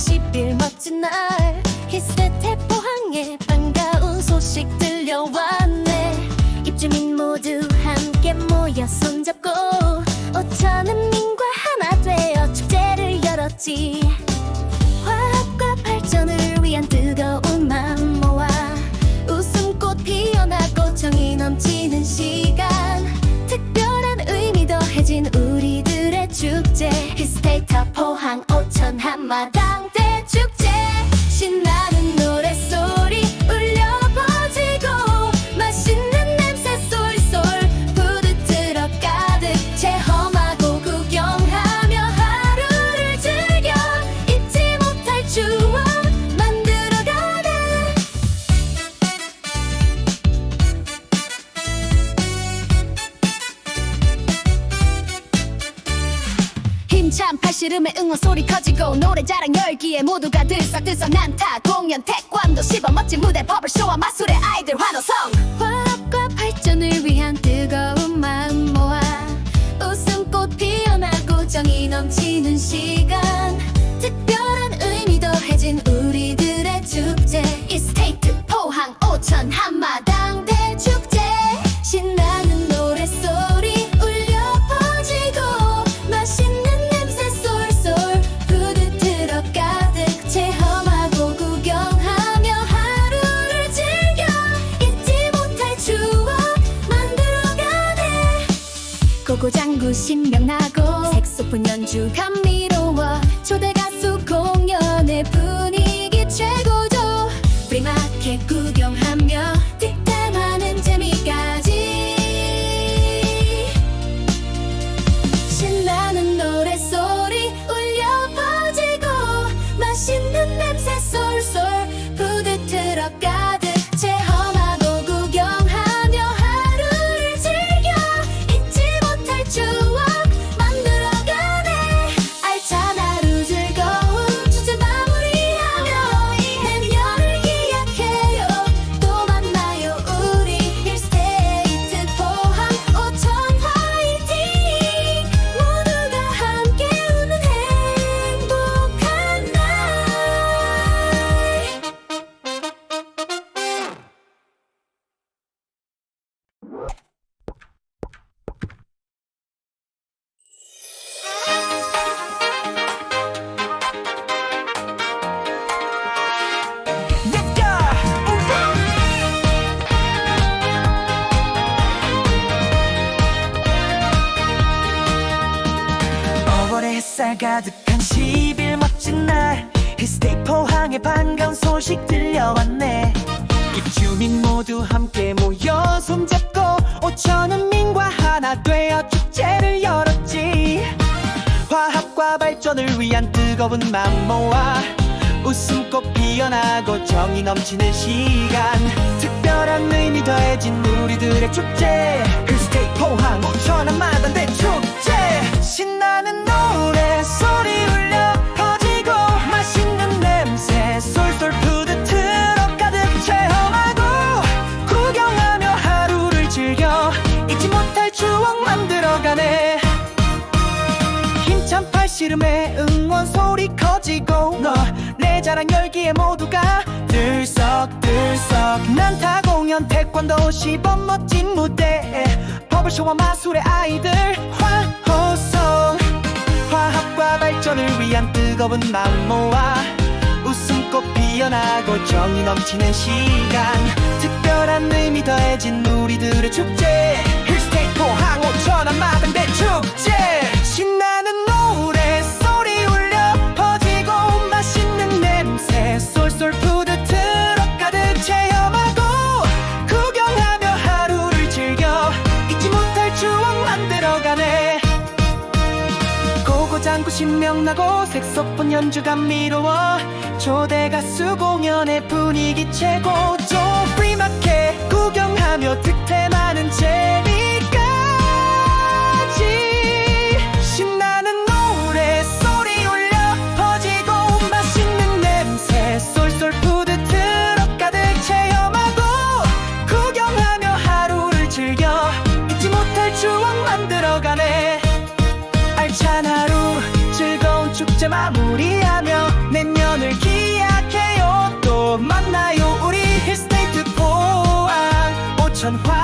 10일 멋진 날. 히스테 포항에 반가운 소식 들려왔네. 입주민 모두 함께 모여 손잡고 오천은 민과 하나 되어 축제를 열었지. 화합과 발전을 위한 뜨거운 마음 모아 웃음꽃 피어나고 정이 넘치는 시간. 특별한 의미 더해진 우리들의 축제. 히스테이터 포항 오천 한마다. 팔씨름의 응원 소리 커지고 노래 자랑 열기에 모두가 들썩들썩 난타. 공연 태권도 시범 멋진 무대 버블쇼와 마술의 아이들 환호성. 화합과 발전을 위한 뜨거운 마음 모아 웃음꽃 피어나고 정이 넘치는 시간. 특별한 의미 더해진 우리들의 축제. 이스테이트 포항 오천 한마당 신명나고 색소폰 연주 감미로워 초대 가수 공연의 분위기 최고죠. 프리마켓 구경하며 득템하는 재미까지. 신나는 노래 소리 울려 퍼지고 맛있는 냄새 쏠쏠 가득한 10일 멋진 날. 히스테이 포항에 반가운 소식 들려왔네. 입주민 모두 함께 모여 손잡고 오천은 민과 하나 되어 축제를 열었지. 화합과 발전을 위한 뜨거운 맘 모아 웃음꽃 피어나고 정이 넘치는 시간. 특별한 의미 더해진 우리들의 축제 팔씨름에 응원 소리 커지고 너 내 자랑 열기에 모두가 들썩들썩. 난 타 공연 태권도 시범 멋진 무대 버블쇼와 마술의 아이들 화호성. 화합과 발전을 위한 뜨거운 마음 모아 웃음꽃 피어나고 정이 넘치는 시간. 특별한 의미 더해진 우리들의 축제. 힐스테이 포 항 오천한 마당 대 축제 추억 만들어가네. 고고장구 신명나고 색소폰 연주 감미로워. 초대 가수 공연의 분위기 최고 만들어가네. 알찬 하루 즐거운 축제 마무리하며 내년을 기약해요. 또 만나요 우리 힐스테이트 포항 오천 화